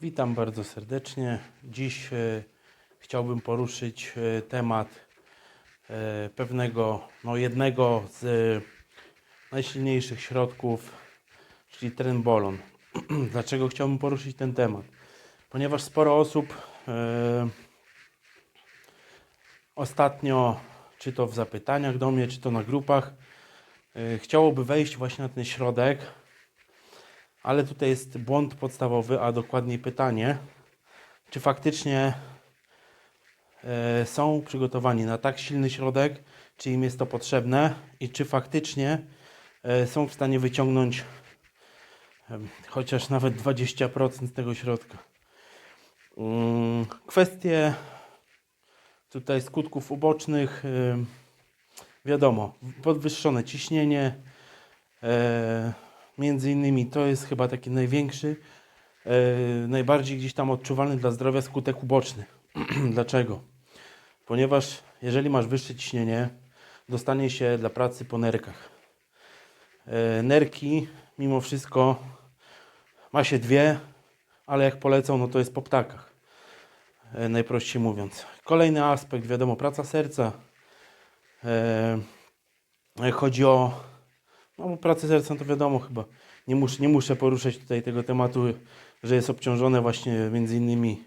Witam bardzo serdecznie. Dziś e, chciałbym poruszyć e, temat e, pewnego, no jednego z e, najsilniejszych środków, czyli trenbolon. Dlaczego chciałbym poruszyć ten temat? Ponieważ sporo osób e, ostatnio, czy to w zapytaniach do mnie, czy to na grupach, e, chciałoby wejść właśnie na ten środek, ale tutaj jest błąd podstawowy, a dokładniej pytanie, czy faktycznie e, są przygotowani na tak silny środek, czy im jest to potrzebne i czy faktycznie e, są w stanie wyciągnąć chociaż nawet 20% tego środka. Mm, Kwestie tutaj skutków ubocznych, wiadomo, podwyższone ciśnienie, e, między innymi to jest chyba taki największy, e, najbardziej gdzieś tam odczuwalny dla zdrowia skutek uboczny. Dlaczego? Ponieważ jeżeli masz wyższe ciśnienie, dostanie się dla pracy po nerkach. E, nerki, mimo wszystko, ma się dwie, ale jak polecą, no to jest po ptakach. E, najprościej mówiąc. Kolejny aspekt, wiadomo, praca serca. Chodzi o no bo pracę serca to wiadomo chyba. Nie muszę, nie muszę poruszać tutaj tego tematu, że jest obciążone właśnie między innymi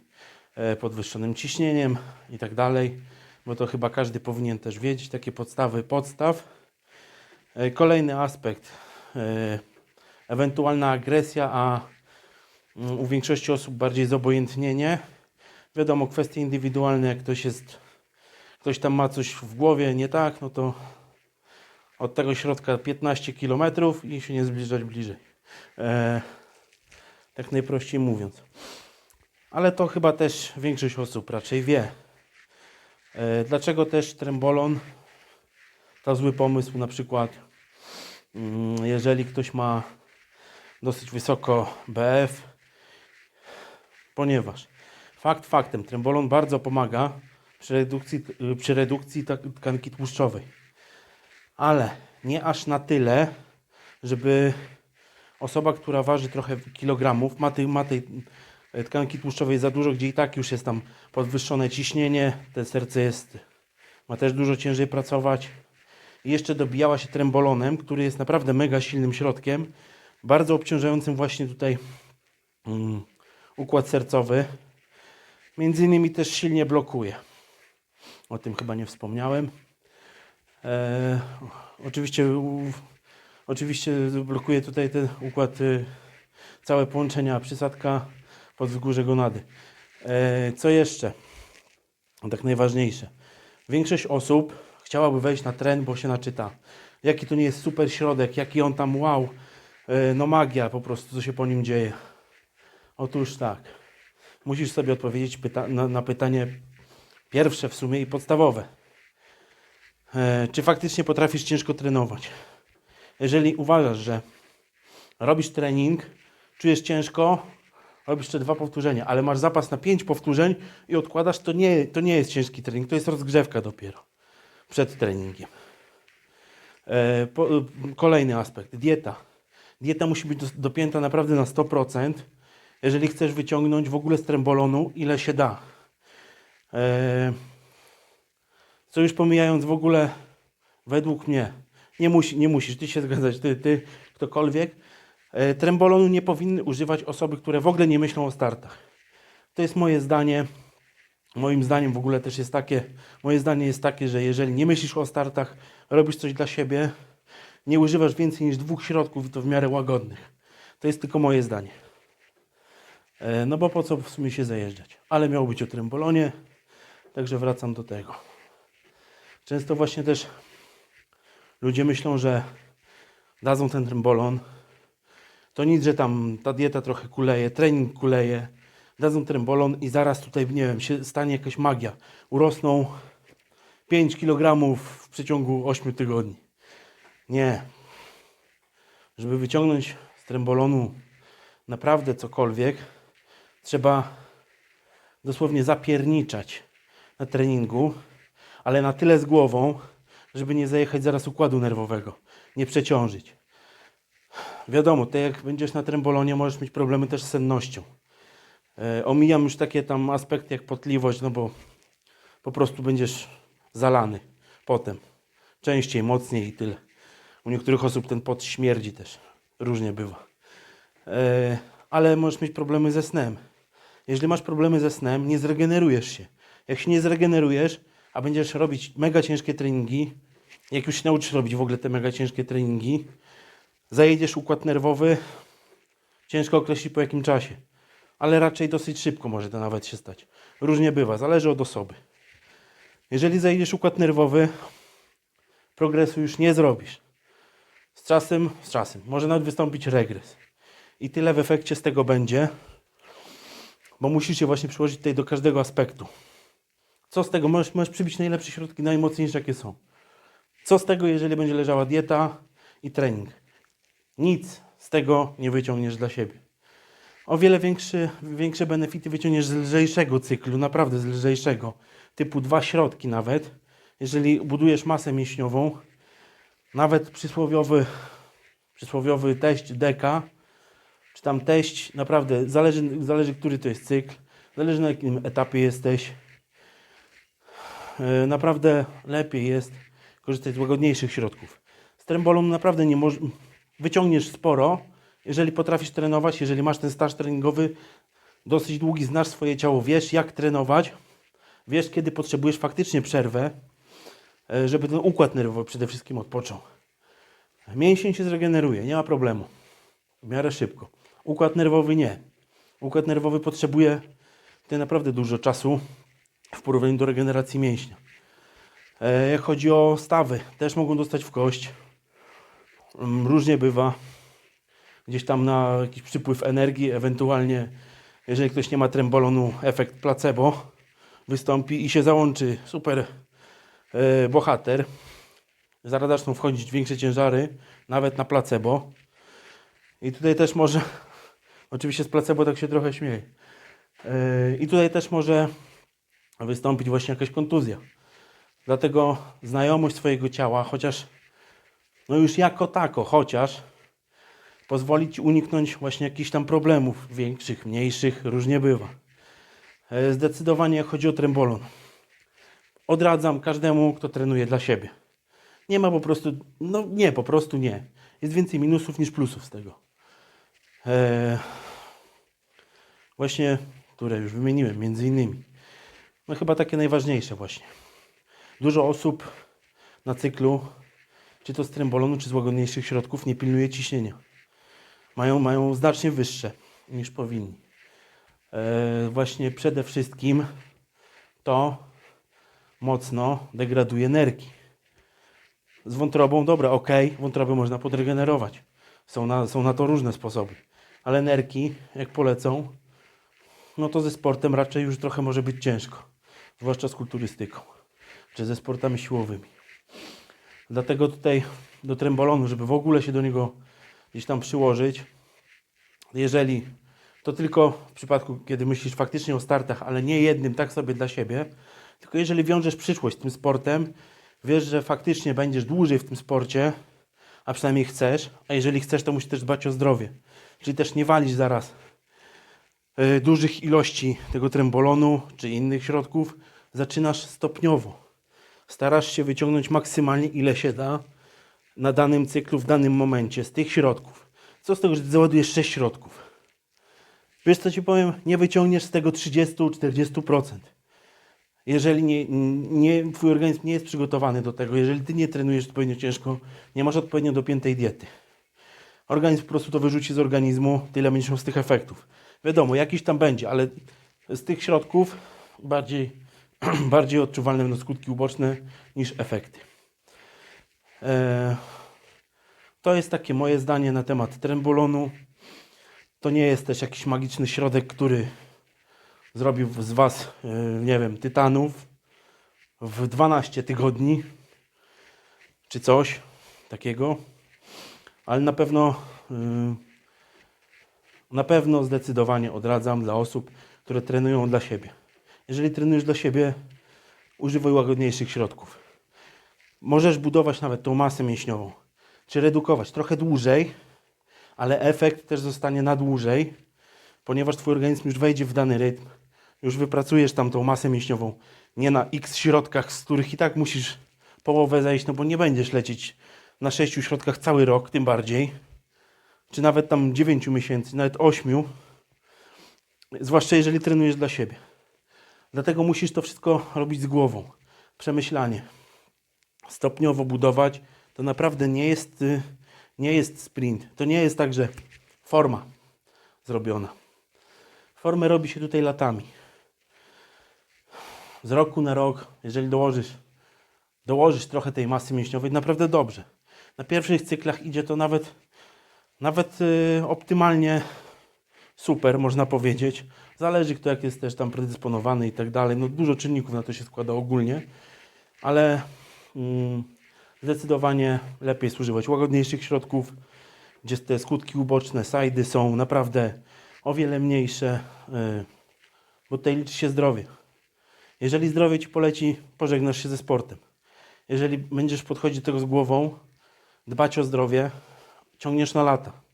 e, podwyższonym ciśnieniem i tak dalej, bo to chyba każdy powinien też wiedzieć, takie podstawy podstaw. E, Kolejny aspekt, e, ewentualna agresja, a mm, u większości osób bardziej zobojętnienie. Wiadomo, kwestie indywidualne, jak ktoś jest, ktoś tam ma coś w głowie nie tak, no to od tego środka 15 km i się nie zbliżać bliżej. E, tak najprościej mówiąc. Ale to chyba też większość osób raczej wie. E, dlaczego też trembolon to zły pomysł na przykład mm, jeżeli ktoś ma dosyć wysoko BF ponieważ fakt faktem trembolon bardzo pomaga przy redukcji, przy redukcji tkanki tłuszczowej ale nie aż na tyle, żeby osoba, która waży trochę kilogramów, ma tej, ma tej e, tkanki tłuszczowej za dużo, gdzie i tak już jest tam podwyższone ciśnienie, te serce jest, ma też dużo ciężej pracować. I jeszcze dobijała się trembolonem, który jest naprawdę mega silnym środkiem, bardzo obciążającym właśnie tutaj mm, układ sercowy. Między innymi też silnie blokuje. O tym chyba nie wspomniałem. E, oczywiście, u, oczywiście blokuje tutaj ten układ, y, całe połączenia, przysadka pod wzgórze gonady. E, co jeszcze? Tak najważniejsze. Większość osób chciałaby wejść na tren, bo się naczyta. Jaki to nie jest super środek, jaki on tam wow. E, no magia po prostu, co się po nim dzieje. Otóż tak. Musisz sobie odpowiedzieć pyta- na, na pytanie pierwsze w sumie i podstawowe. E, czy faktycznie potrafisz ciężko trenować. Jeżeli uważasz, że robisz trening, czujesz ciężko, robisz jeszcze dwa powtórzenia, ale masz zapas na pięć powtórzeń i odkładasz, to nie, to nie jest ciężki trening, to jest rozgrzewka dopiero przed treningiem. E, kolejny aspekt, dieta. Dieta musi być dopięta naprawdę na 100%, jeżeli chcesz wyciągnąć w ogóle z trembolonu ile się da. E, co już pomijając w ogóle, według mnie, nie, musi, nie musisz, ty się zgadzać, ty, ty ktokolwiek, e, trembolonu nie powinny używać osoby, które w ogóle nie myślą o startach. To jest moje zdanie. Moim zdaniem w ogóle też jest takie, moje zdanie jest takie, że jeżeli nie myślisz o startach, robisz coś dla siebie, nie używasz więcej niż dwóch środków i to w miarę łagodnych. To jest tylko moje zdanie. E, No bo po co w sumie się zajeżdżać? Ale miało być o trembolonie, także wracam do tego. Często właśnie też ludzie myślą, że dadzą ten trembolon, to nic, że tam ta dieta trochę kuleje, trening kuleje, dadzą trembolon i zaraz tutaj, nie wiem, się stanie jakaś magia. Urosną 5 kg w przeciągu 8 tygodni. Nie. Żeby wyciągnąć z trembolonu naprawdę cokolwiek, trzeba dosłownie zapierniczać na treningu, ale na tyle z głową, żeby nie zajechać zaraz układu nerwowego, nie przeciążyć. Wiadomo, ty jak będziesz na trembolonie, możesz mieć problemy też z sennością. E, omijam już takie tam aspekty jak potliwość, no bo po prostu będziesz zalany potem. Częściej, mocniej i tyle. U niektórych osób ten pot śmierdzi też. Różnie bywa. E, ale możesz mieć problemy ze snem. Jeżeli masz problemy ze snem, nie zregenerujesz się. Jak się nie zregenerujesz, a będziesz robić mega ciężkie treningi, jak już się nauczysz robić w ogóle te mega ciężkie treningi, zajedziesz układ nerwowy, ciężko określić po jakim czasie. Ale raczej dosyć szybko może to nawet się stać. Różnie bywa, zależy od osoby. Jeżeli zajedziesz układ nerwowy, progresu już nie zrobisz. Z czasem, z czasem, może nawet wystąpić regres. I tyle w efekcie z tego będzie, bo musisz się właśnie przyłożyć tutaj do każdego aspektu. Co z tego? Możesz, możesz przybić najlepsze środki, najmocniejsze jakie są. Co z tego, jeżeli będzie leżała dieta i trening? Nic z tego nie wyciągniesz dla siebie. O wiele większy, większe benefity wyciągniesz z lżejszego cyklu, naprawdę z lżejszego. Typu dwa środki nawet. Jeżeli budujesz masę mięśniową, nawet przysłowiowy, przysłowiowy teść deka, czy tam teść, naprawdę zależy, zależy który to jest cykl, zależy na jakim etapie jesteś. E, Naprawdę lepiej jest korzystać z łagodniejszych środków. Z trembolą naprawdę nie wyciągniesz sporo, jeżeli potrafisz trenować, jeżeli masz ten staż treningowy dosyć długi, znasz swoje ciało, wiesz jak trenować, wiesz kiedy potrzebujesz faktycznie przerwę, e, żeby ten układ nerwowy przede wszystkim odpoczął. Mięsień się zregeneruje, nie ma problemu. W miarę szybko. Układ nerwowy nie. Układ nerwowy potrzebuje tutaj naprawdę dużo czasu w porównaniu do regeneracji mięśnia. E, Jak chodzi o stawy, też mogą dostać w kość. Mm, Różnie bywa. Gdzieś tam na jakiś przypływ energii, ewentualnie jeżeli ktoś nie ma trembolonu, efekt placebo wystąpi i się załączy super e, bohater. Zaraz zaczną wchodzić większe ciężary, nawet na placebo. I tutaj też może, oczywiście z placebo tak się trochę śmieję. E, I tutaj też może wystąpić właśnie jakaś kontuzja. Dlatego znajomość swojego ciała, chociaż no już jako tako, chociaż pozwoli Ci uniknąć właśnie jakichś tam problemów większych, mniejszych, różnie bywa. E, Zdecydowanie jak chodzi o trembolon. Odradzam każdemu, kto trenuje dla siebie. Nie ma po prostu, no nie, po prostu nie. Jest więcej minusów niż plusów z tego. Eee, właśnie, które już wymieniłem, między innymi. No chyba takie najważniejsze właśnie. Dużo osób na cyklu, czy to z trembolonu, czy z łagodniejszych środków, nie pilnuje ciśnienia. Mają, mają znacznie wyższe niż powinni. Eee, właśnie przede wszystkim to mocno degraduje nerki. Z wątrobą, dobra, ok, wątrobę można podregenerować. Są na, są na to różne sposoby. Ale nerki, jak polecą, no to ze sportem raczej już trochę może być ciężko. Zwłaszcza z kulturystyką, czy ze sportami siłowymi. Dlatego tutaj do trembolonu, żeby w ogóle się do niego gdzieś tam przyłożyć, jeżeli to tylko w przypadku, kiedy myślisz faktycznie o startach, ale nie jednym, tak sobie dla siebie, tylko jeżeli wiążesz przyszłość z tym sportem, wiesz, że faktycznie będziesz dłużej w tym sporcie, a przynajmniej chcesz, a jeżeli chcesz, to musisz też dbać o zdrowie. Czyli też nie walić zaraz y, dużych ilości tego trembolonu czy innych środków, zaczynasz stopniowo. Starasz się wyciągnąć maksymalnie ile się da na danym cyklu, w danym momencie z tych środków. Co z tego, że załadujesz 6 środków? Wiesz co ci powiem? Nie wyciągniesz z tego 30-40%. Jeżeli nie, nie, twój organizm nie jest przygotowany do tego, jeżeli ty nie trenujesz odpowiednio ciężko, nie masz odpowiednio dopiętej diety. Organizm po prostu to wyrzuci z organizmu, tyle będziesz miał z tych efektów. Wiadomo, jakiś tam będzie, ale z tych środków bardziej, bardziej odczuwalne będą skutki uboczne niż efekty. Eee, to jest takie moje zdanie na temat trembolonu. To nie jest też jakiś magiczny środek, który zrobił z Was, yy, nie wiem, tytanów w 12 tygodni czy coś takiego, ale na pewno yy, na pewno zdecydowanie odradzam dla osób, które trenują dla siebie. Jeżeli trenujesz dla siebie, używaj łagodniejszych środków. Możesz budować nawet tą masę mięśniową, czy redukować trochę dłużej, ale efekt też zostanie na dłużej, ponieważ twój organizm już wejdzie w dany rytm, już wypracujesz tam tą masę mięśniową, nie na x środkach, z których i tak musisz połowę zejść, no bo nie będziesz lecieć na sześciu środkach cały rok, tym bardziej, czy nawet tam 9 miesięcy, nawet 8, zwłaszcza jeżeli trenujesz dla siebie. Dlatego musisz to wszystko robić z głową, przemyślanie, stopniowo budować. To naprawdę nie jest, y, nie jest sprint. To nie jest tak, że forma zrobiona. Formę robi się tutaj latami. Z roku na rok, jeżeli dołożysz, dołożysz trochę tej masy mięśniowej, naprawdę dobrze. Na pierwszych cyklach idzie to nawet, nawet y, optymalnie super, można powiedzieć. Zależy kto jak jest też tam predysponowany i tak dalej. No dużo czynników na to się składa ogólnie, ale mm, zdecydowanie lepiej jest łagodniejszych środków, gdzie te skutki uboczne, sajdy są naprawdę o wiele mniejsze, y, bo tutaj liczy się zdrowie. Jeżeli zdrowie Ci poleci, pożegnasz się ze sportem. Jeżeli będziesz podchodzić do tego z głową, dbać o zdrowie, ciągniesz na lata.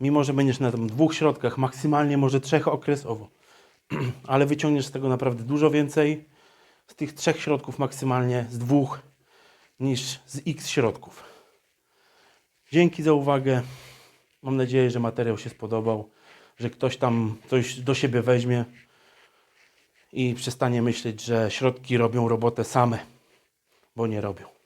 Mimo, że będziesz na dwóch środkach, maksymalnie może trzech okresowo, ale wyciągniesz z tego naprawdę dużo więcej z tych trzech środków maksymalnie, z dwóch, niż z x środków. Dzięki za uwagę. Mam nadzieję, że materiał się spodobał, że ktoś tam coś do siebie weźmie i przestanie myśleć, że środki robią robotę same, bo nie robią.